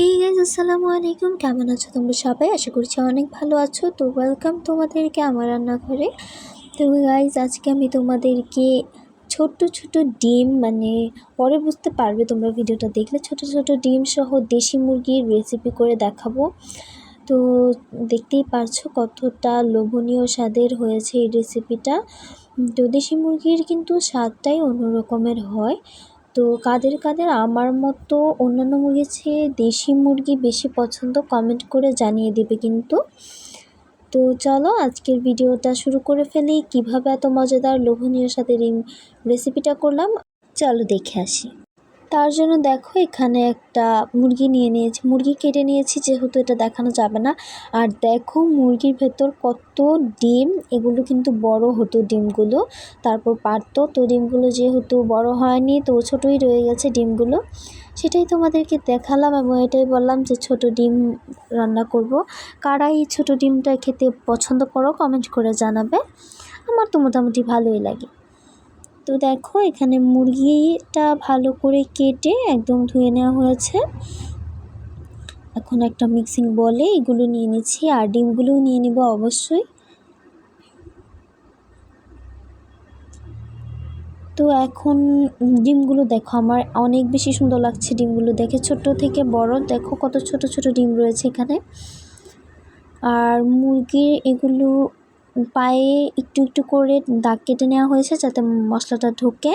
Hey guys আসসালামু আলাইকুম। কেমন আছো তোমরা সবাই? আশা করছি অনেক ভালো আছো। তো ওয়েলকাম তোমাদেরকে আমার রান্নাঘরে। তো গাইজ আজকে আমি তোমাদেরকে ছোট্ট ছোট ডিম মানে পরে বুঝতে পারবে তোমরা ভিডিওটা দেখলে, ছোট ছোট ডিম সহ দেশি মুরগির রেসিপি করে দেখাবো। তো দেখতেই পারছ কতটা লোভনীয় স্বাদের হয়েছে এই রেসিপিটা তো দেশি মুরগির কিন্তু স্বাদটাই অন্য রকমের হয়। তো কাদের কাদের আমার মতো অন্যান্য মুরগির চেয়ে দেশি মুরগি বেশি পছন্দ কমেন্ট করে জানিয়ে দেবে কিন্তু। তো চলো আজকের ভিডিওটা শুরু করে ফেলি, কীভাবে এত মজাদার লোভনীয় সাথে রেসিপিটা করলাম। চলো দেখে আসি। তার জন্য দেখো এখানে একটা মুরগি নিয়ে নিয়েছি। মুরগি কেটে নিয়েছি, যেহেতু এটা দেখানো যাবে না। আর দেখো মুরগির ভেতর কত ডিম, এগুলো কিন্তু বড় হতো ডিমগুলো। তারপর পারতো। তো ডিমগুলো যেহেতু বড় হয়নি, তো ছোটোই রয়ে গেছে ডিমগুলো। সেটাই তোমাদেরকে দেখালাম এবং এটাই বললাম যে ছোট ডিম রান্না করব। কারা এই ছোটো ডিমটা খেতে পছন্দ করো কমেন্ট করে জানাবে। আমার তো মোটামুটি ভালোই লাগে। তো দেখো, এখানে মুরগিটা ভালো করে কেটে একদম ধুয়ে নেওয়া হয়েছে। এখন একটা মিক্সিং বলে এগুলো নিয়ে নিচ্ছি, আর ডিমগুলোও নিয়ে নিব অবশ্যই। তো এখন ডিমগুলো দেখো, আমার অনেক বেশি সুন্দর লাগছে ডিমগুলো দেখে। ছোট থেকে বড়, দেখো কত ছোট ছোট ডিম রয়েছে এখানে। আর মুরগির এগুলো পায়ে একটু একটু করে দাগ কেটে নেওয়া হয়েছে যাতে মশলাটা ঢোকে।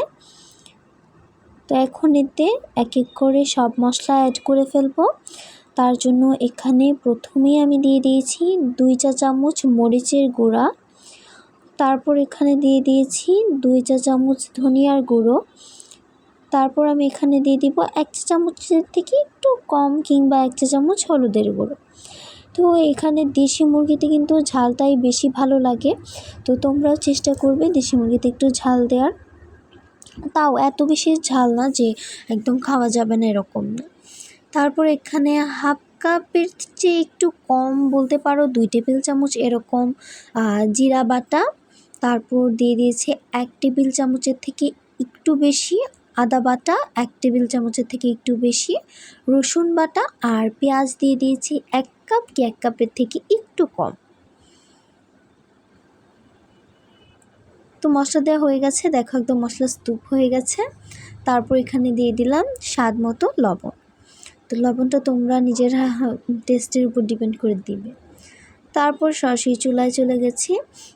তো এখন এতে এক এক করে সব মশলা অ্যাড করে ফেলব। তার জন্য এখানে প্রথমেই আমি দিয়ে দিয়েছি দুই চা চামচ মরিচের গুঁড়া। তারপর এখানে দিয়ে দিয়েছি দুই চা চামচ ধনিয়ার গুঁড়ো। তারপর আমি এখানে দিয়ে দিব এক চা চামচের থেকে একটু কম কিংবা এক চা চামচ হলুদের গুঁড়ো। তো এখানে দেশি মুরগিতে কিন্তু ঝালটাই বেশি ভালো লাগে। তো তোমরাও চেষ্টা করবে দেশি মুরগিতে একটু ঝাল দেওয়ার তাও এত বেশি ঝাল না যে একদম খাওয়া যাবে না এরকম না। তারপর এখানে হাফ কাপের চেয়ে একটু কম বলতে পারো, দুই টেবিল চামচ এরকম জিরা বাটা। তারপর দিয়ে দিয়েছে এক টেবিল চামচের থেকে একটু বেশি আদা বাটা, এক টেবিল চামচের থেকে একটু বেশি রসুন বাটা আর পেঁয়াজ দিয়ে দিয়েছি এক কাপ কি এক কাপের থেকে একটু কম। তো মশলা দেওয়া হয়ে গেছে। দেখো একদম মশলা স্তূপ হয়ে গেছে। তারপর এখানে দিয়ে দিলাম স্বাদ মতো লবণ। তো লবণটা তোমরা নিজের টেস্টের উপর ডিপেন্ড করে দিবে। তারপর সরাসরি চুলায় চলে গেছি।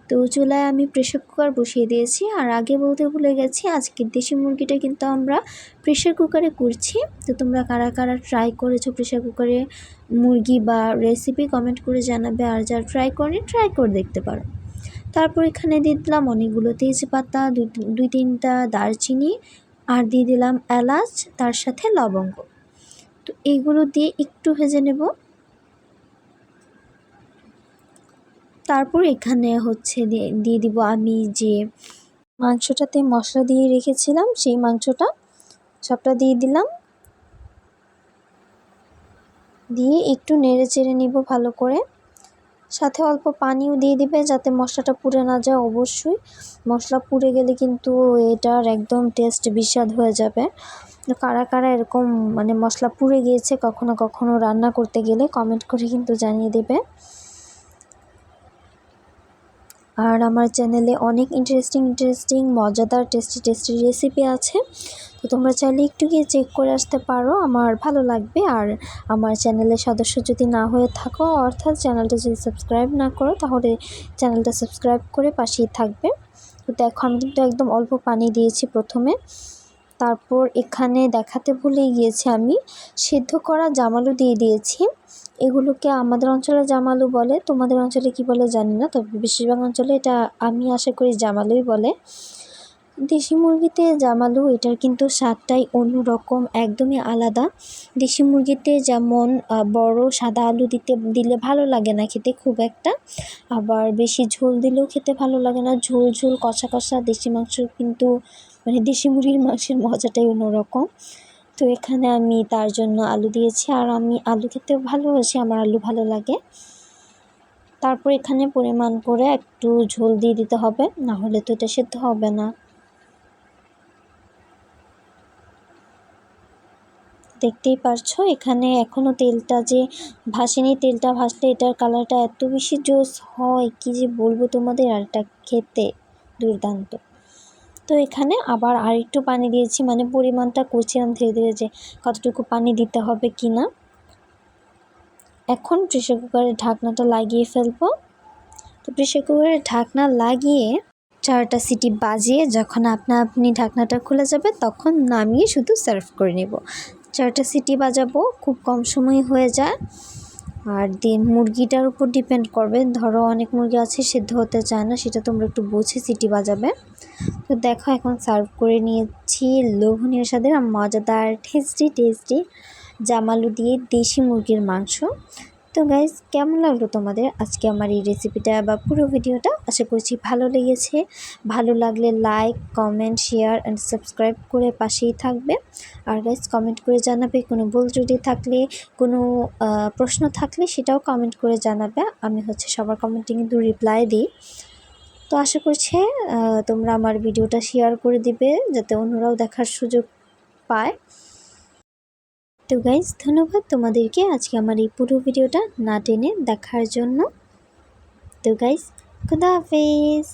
তো চুলায় আমি প্রেশার কুকার বসিয়ে দিয়েছি। আর আগে বলতে ভুলে গেছি আজকে দেশি মুরগিটা কিন্তু আমরা প্রেশার কুকারে করছি। তো তোমরা কারা কারা ট্রাই করেছ প্রেশার কুকারে মুরগি বা রেসিপি কমেন্ট করে জানাবে। আর যারা ট্রাই করেনি ট্রাই করে দেখতে পারো। তারপর এখানে দিয়ে দিলাম অনেকগুলো তেজপাতা, দুই তিনটা দারচিনি, আর দিয়ে দিলাম এলাচ, তার সাথে লবঙ্গ। তো এইগুলো দিয়ে একটু ভেজে নেব। তারপর এখানে হচ্ছে দিয়ে দিব আমি যে মাংসটাতে মশলা দিয়ে রেখেছিলাম, সেই মাংসটা সবটা দিয়ে দিলাম। দিয়ে একটু নেড়ে চেড়ে নিব ভালো করে। সাথে অল্প পানিও দিয়ে দিবে যাতে মশলাটা পুড়ে না যায় অবশ্যই। মশলা পুড়ে গেলে কিন্তু এটার একদম টেস্ট বিস্বাদ হয়ে যাবে। কারা কারা এরকম মানে মশলা পুড়ে গিয়েছে, কখনো কখনো রান্না করতে গেলে কমেন্ট করে কিন্তু জানিয়ে দেবে। আর আমার চ্যানেলে অনেক ইন্টারেস্টিং ইন্টারেস্টিং মজাদার টেস্টি টেস্টি রেসিপি আছে। তো তোমরা চাইলে একটু গিয়ে চেক করে আসতে পারো, আমার ভালো লাগবে। আর আমার চ্যানেলের সদস্য যদি না হয়ে থাকো, অর্থাৎ চ্যানেলটা যদি সাবস্ক্রাইব না করো, তাহলে চ্যানেলটা সাবস্ক্রাইব করে পাশেই থাকবে। তো দেখো, আমি কিন্তু একদম অল্প পানি দিয়েছি প্রথমে। তারপর এখানে দেখাতে ভুলে গিয়েছি আমি। সিদ্ধ করা জামালু দিয়ে দিয়েছি। এগুলোকে আমাদের অঞ্চলে জামালু বলে, তোমাদের অঞ্চলে কি বলে জানি না, তবে বেশিরভাগ অঞ্চলে এটা আমি আশা করি জামালুই বলে। দেশি মুরগিতে জামালু, এটার কিন্তু স্বাদটাই অন্যরকম, একদমই আলাদা। দেশি মুরগিতে যেমন বড় সাদা আলু দিতে, দিলে ভালো লাগে না খেতে খুব একটা। আবার বেশি ঝোল দিলেও খেতে ভালো লাগে না। ঝোল ঝোল, কষা কষা, দেশি মাংস কিন্তু মানে দেশি মুরগির মাংসের মজাটাই অন্যরকম। তো এখানে আমি তার জন্য আলু দিয়েছি, আর আমি আলু খেতে ভালোবাসি, আমার আলু ভালো লাগে। তারপর এখানে পরিমাণ করে একটু ঝোল দিয়ে দিতে হবে, না হলে তো এটা সেদ্ধ হবে না। দেখতেই পারছ, এখানে এখনও তেলটা যে ভাসেনি, তেলটা ভাসলে এটার কালারটা এত বেশি জোস হয়, কি যে বলব তোমাদের আর এটা খেতে দুর্দান্ত। তো এখানে আবার আর একটু পানি দিয়েছি মানে পরিমাণটা করছিলাম ধীরে ধীরে যে কতটুকু পানি দিতে হবে কি না এখন প্রেশার কুকারের ঢাকনাটা লাগিয়ে ফেলব। তো প্রেশার কুকারের ঢাকনা লাগিয়ে চারটা সিটি বাজিয়ে যখন আপনা আপনি ঢাকনাটা খুলে যাবে, তখন নামিয়ে শুধু সার্ভ করে নেব। চারটা সিটি বাজাবো, খুব কম সময় হয়ে যায়। আর দিয়ে মুরগিটার উপর ডিপেন্ড করবে। ধরো অনেক মুরগি আছে সেদ্ধ হতে চায় না, সেটা তোমরা একটু বুঝে সিটি বাজাবে। তো দেখো এখন সার্ভ করে নিয়েছি লোভনীয় স্বাদের মজাদার টেস্টি টেস্টি জামালু দিয়ে দেশি মুরগির মাংস। তো গাইজ কেমন লাগল তোমাদের আজকে আমার এই রেসিপিটা বা পুরো ভিডিওটা আশা করছি ভালো লেগেছে। ভালো লাগলে like comment share and subscribe করে পাশেই থাকবে। আর গাইজ কমেন্ট করে জানাবে কোনো ভুল ত্রুটি থাকলে, কোনো প্রশ্ন থাকলে সেটাও কমেন্ট করে জানাবে। আমি হচ্ছে সবার কমেন্টে কিন্তু রিপ্লাই দিই। তো আশা করছি তোমরা আমার ভিডিওটা শেয়ার করে দিবে, যাতে অন্যরাও দেখার সুযোগ পায়। তো গাইজ ধন্যবাদ তোমাদেরকে আজকে আমার এই পুরো ভিডিওটা না টেনে দেখার জন্য। তো গাইজ খুদা হাফেজ।